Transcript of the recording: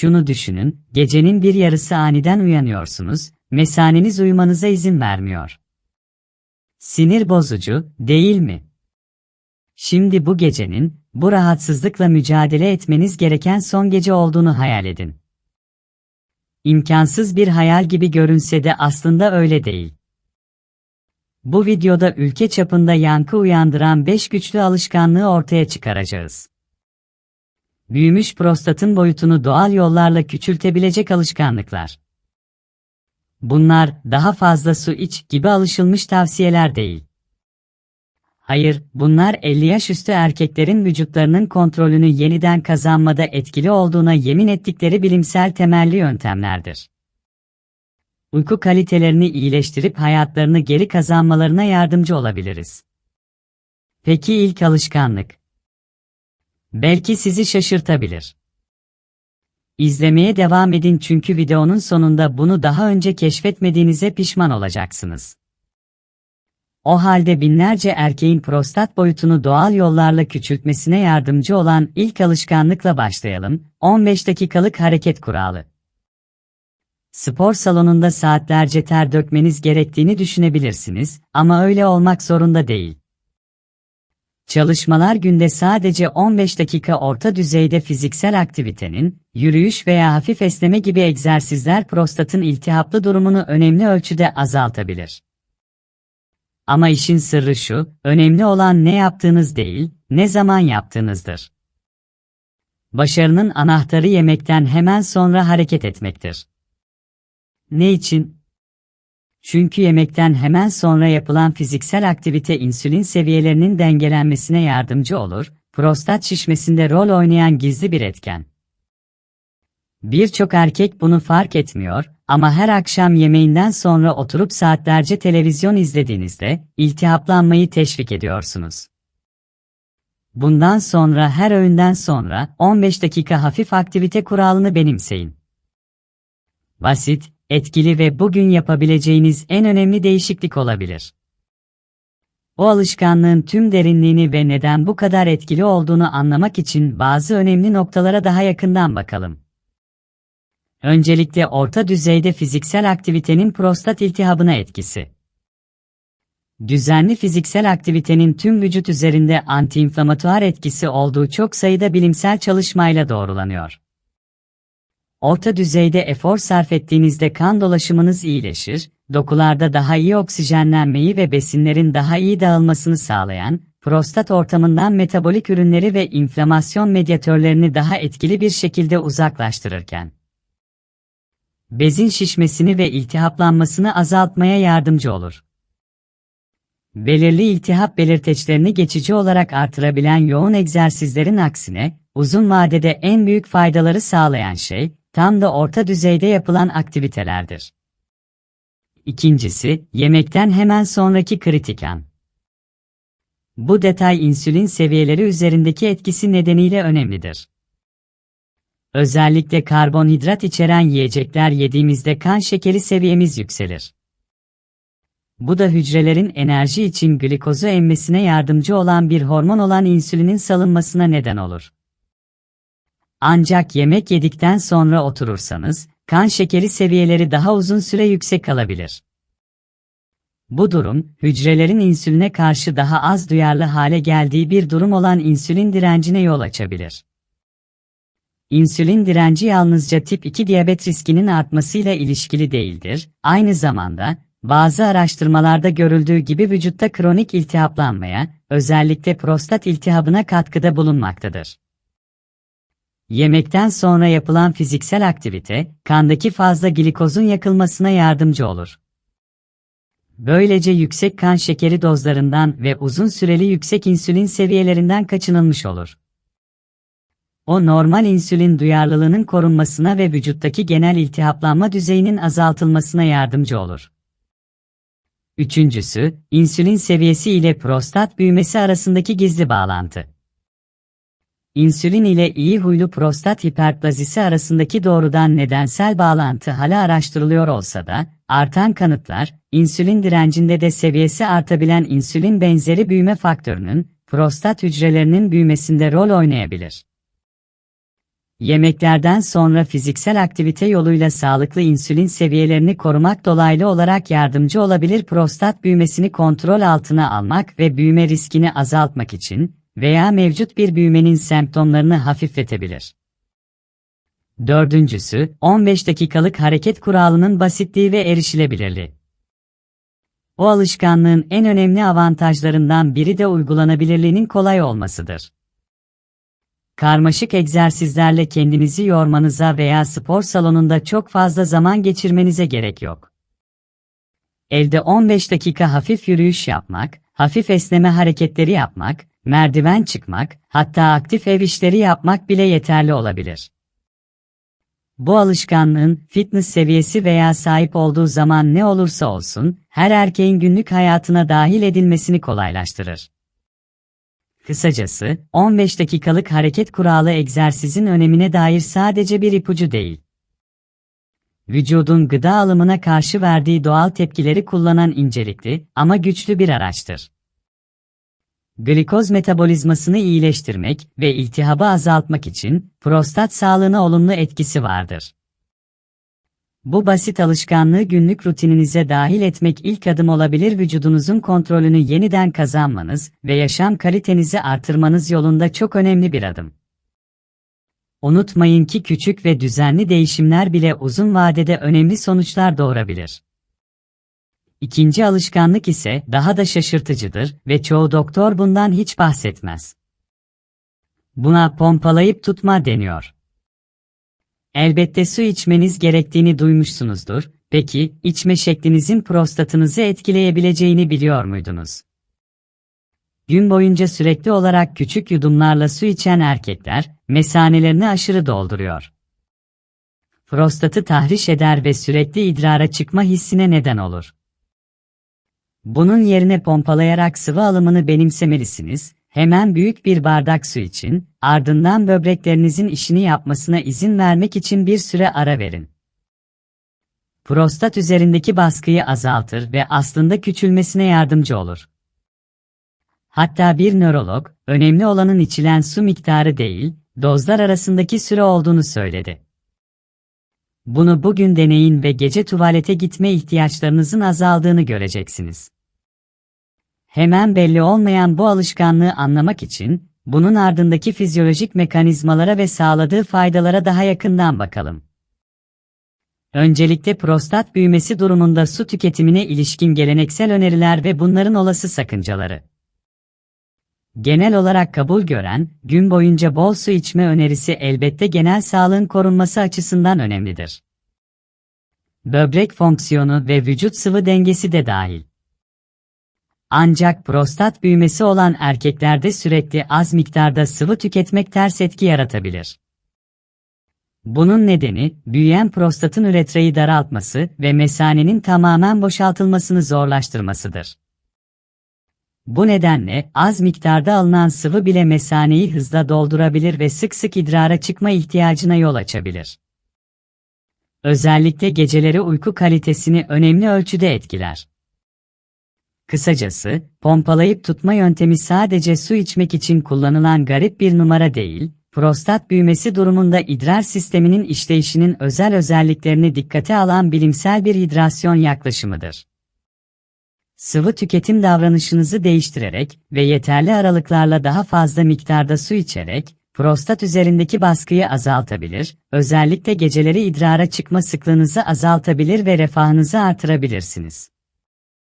Şunu düşünün, gecenin bir yarısı aniden uyanıyorsunuz, mesaneniz uyumanıza izin vermiyor. Sinir bozucu, değil mi? Şimdi bu gecenin, bu rahatsızlıkla mücadele etmeniz gereken son gece olduğunu hayal edin. İmkansız bir hayal gibi görünse de aslında öyle değil. Bu videoda ülke çapında yankı uyandıran 5 güçlü alışkanlığı ortaya çıkaracağız. Büyümüş prostatın boyutunu doğal yollarla küçültebilecek alışkanlıklar. Bunlar daha fazla su iç gibi alışılmış tavsiyeler değil. Hayır, bunlar 50 yaş üstü erkeklerin vücutlarının kontrolünü yeniden kazanmada etkili olduğuna yemin ettikleri bilimsel temelli yöntemlerdir. Uyku kalitelerini iyileştirip hayatlarını geri kazanmalarına yardımcı olabiliriz. Peki ilk alışkanlık? Belki sizi şaşırtabilir. İzlemeye devam edin çünkü videonun sonunda bunu daha önce keşfetmediğinize pişman olacaksınız. O halde binlerce erkeğin prostat boyutunu doğal yollarla küçültmesine yardımcı olan ilk alışkanlıkla başlayalım. 15 dakikalık hareket kuralı. Spor salonunda saatlerce ter dökmeniz gerektiğini düşünebilirsiniz ama öyle olmak zorunda değil. Çalışmalar günde sadece 15 dakika orta düzeyde fiziksel aktivitenin, yürüyüş veya hafif esneme gibi egzersizler prostatın iltihaplı durumunu önemli ölçüde azaltabilir. Ama işin sırrı şu, önemli olan ne yaptığınız değil, ne zaman yaptığınızdır. Başarının anahtarı yemekten hemen sonra hareket etmektir. Ne için? Çünkü yemekten hemen sonra yapılan fiziksel aktivite insülin seviyelerinin dengelenmesine yardımcı olur, prostat şişmesinde rol oynayan gizli bir etken. Birçok erkek bunu fark etmiyor ama her akşam yemeğinden sonra oturup saatlerce televizyon izlediğinizde iltihaplanmayı teşvik ediyorsunuz. Bundan sonra her öğünden sonra 15 dakika hafif aktivite kuralını benimseyin. Basit, etkili ve bugün yapabileceğiniz en önemli değişiklik olabilir. O alışkanlığın tüm derinliğini ve neden bu kadar etkili olduğunu anlamak için bazı önemli noktalara daha yakından bakalım. Öncelikle orta düzeyde fiziksel aktivitenin prostat iltihabına etkisi. Düzenli fiziksel aktivitenin tüm vücut üzerinde antiinflamatuar etkisi olduğu çok sayıda bilimsel çalışmayla doğrulanıyor. Orta düzeyde efor sarf ettiğinizde kan dolaşımınız iyileşir, dokularda daha iyi oksijenlenmeyi ve besinlerin daha iyi dağılmasını sağlayan, prostat ortamından metabolik ürünleri ve inflamasyon medyatörlerini daha etkili bir şekilde uzaklaştırırken, bezin şişmesini ve iltihaplanmasını azaltmaya yardımcı olur. Belirli iltihap belirteçlerini geçici olarak artırabilen yoğun egzersizlerin aksine, uzun vadede en büyük faydaları sağlayan şey, tam da orta düzeyde yapılan aktivitelerdir. İkincisi, yemekten hemen sonraki kritik an. Bu detay insülin seviyeleri üzerindeki etkisi nedeniyle önemlidir. Özellikle karbonhidrat içeren yiyecekler yediğimizde kan şekeri seviyemiz yükselir. Bu da hücrelerin enerji için glikozu emmesine yardımcı olan bir hormon olan insülinin salınmasına neden olur. Ancak yemek yedikten sonra oturursanız, kan şekeri seviyeleri daha uzun süre yüksek kalabilir. Bu durum, hücrelerin insüline karşı daha az duyarlı hale geldiği bir durum olan insülin direncine yol açabilir. İnsülin direnci yalnızca tip 2 diyabet riskinin artmasıyla ilişkili değildir, aynı zamanda, bazı araştırmalarda görüldüğü gibi vücutta kronik iltihaplanmaya, özellikle prostat iltihabına katkıda bulunmaktadır. Yemekten sonra yapılan fiziksel aktivite, kandaki fazla glikozun yakılmasına yardımcı olur. Böylece yüksek kan şekeri dozlarından ve uzun süreli yüksek insülin seviyelerinden kaçınılmış olur. O normal insülin duyarlılığının korunmasına ve vücuttaki genel iltihaplanma düzeyinin azaltılmasına yardımcı olur. Üçüncüsü, insülin seviyesi ile prostat büyümesi arasındaki gizli bağlantı. İnsülin ile iyi huylu prostat hiperplazisi arasındaki doğrudan nedensel bağlantı hala araştırılıyor olsa da, artan kanıtlar, insülin direncinde de seviyesi artabilen insülin benzeri büyüme faktörünün, prostat hücrelerinin büyümesinde rol oynayabilir. Yemeklerden sonra fiziksel aktivite yoluyla sağlıklı insülin seviyelerini korumak dolaylı olarak yardımcı olabilir prostat büyümesini kontrol altına almak ve büyüme riskini azaltmak için veya mevcut bir büyümenin semptomlarını hafifletebilir. Dördüncüsü, 15 dakikalık hareket kuralının basitliği ve erişilebilirliği. O alışkanlığın en önemli avantajlarından biri de uygulanabilirliğinin kolay olmasıdır. Karmaşık egzersizlerle kendinizi yormanıza veya spor salonunda çok fazla zaman geçirmenize gerek yok. Evde 15 dakika hafif yürüyüş yapmak, hafif esneme hareketleri yapmak, merdiven çıkmak, hatta aktif ev işleri yapmak bile yeterli olabilir. Bu alışkanlığın fitness seviyesi veya sahip olduğu zaman ne olursa olsun, her erkeğin günlük hayatına dahil edilmesini kolaylaştırır. Kısacası, 15 dakikalık hareket kuralı egzersizin önemine dair sadece bir ipucu değil. Vücudun gıda alımına karşı verdiği doğal tepkileri kullanan incelikli ama güçlü bir araçtır. Glikoz metabolizmasını iyileştirmek ve iltihabı azaltmak için prostat sağlığına olumlu etkisi vardır. Bu basit alışkanlığı günlük rutininize dahil etmek ilk adım olabilir vücudunuzun kontrolünü yeniden kazanmanız ve yaşam kalitenizi artırmanız yolunda çok önemli bir adım. Unutmayın ki küçük ve düzenli değişimler bile uzun vadede önemli sonuçlar doğurabilir. İkinci alışkanlık ise daha da şaşırtıcıdır ve çoğu doktor bundan hiç bahsetmez. Buna pompalayıp tutma deniyor. Elbette su içmeniz gerektiğini duymuşsunuzdur. Peki, içme şeklinizin prostatınızı etkileyebileceğini biliyor muydunuz? Gün boyunca sürekli olarak küçük yudumlarla su içen erkekler, mesanelerini aşırı dolduruyor. Prostatı tahriş eder ve sürekli idrara çıkma hissine neden olur. Bunun yerine pompalayarak sıvı alımını benimsemelisiniz, hemen büyük bir bardak su için, ardından böbreklerinizin işini yapmasına izin vermek için bir süre ara verin. Prostat üzerindeki baskıyı azaltır ve aslında küçülmesine yardımcı olur. Hatta bir nörolog, önemli olanın içilen su miktarı değil, dozlar arasındaki süre olduğunu söyledi. Bunu bugün deneyin ve gece tuvalete gitme ihtiyaçlarınızın azaldığını göreceksiniz. Hemen belli olmayan bu alışkanlığı anlamak için, bunun ardındaki fizyolojik mekanizmalara ve sağladığı faydalara daha yakından bakalım. Öncelikle prostat büyümesi durumunda su tüketimine ilişkin geleneksel öneriler ve bunların olası sakıncaları. Genel olarak kabul gören, gün boyunca bol su içme önerisi elbette genel sağlığın korunması açısından önemlidir. Böbrek fonksiyonu ve vücut sıvı dengesi de dahil. Ancak prostat büyümesi olan erkeklerde sürekli az miktarda sıvı tüketmek ters etki yaratabilir. Bunun nedeni, büyüyen prostatın üretreyi daraltması ve mesanenin tamamen boşaltılmasını zorlaştırmasıdır. Bu nedenle az miktarda alınan sıvı bile mesaneyi hızla doldurabilir ve sık sık idrara çıkma ihtiyacına yol açabilir. Özellikle geceleri uyku kalitesini önemli ölçüde etkiler. Kısacası, pompalayıp tutma yöntemi sadece su içmek için kullanılan garip bir numara değil, prostat büyümesi durumunda idrar sisteminin işleyişinin özel özelliklerini dikkate alan bilimsel bir hidrasyon yaklaşımıdır. Sıvı tüketim davranışınızı değiştirerek ve yeterli aralıklarla daha fazla miktarda su içerek, prostat üzerindeki baskıyı azaltabilir, özellikle geceleri idrara çıkma sıklığınızı azaltabilir ve refahınızı artırabilirsiniz.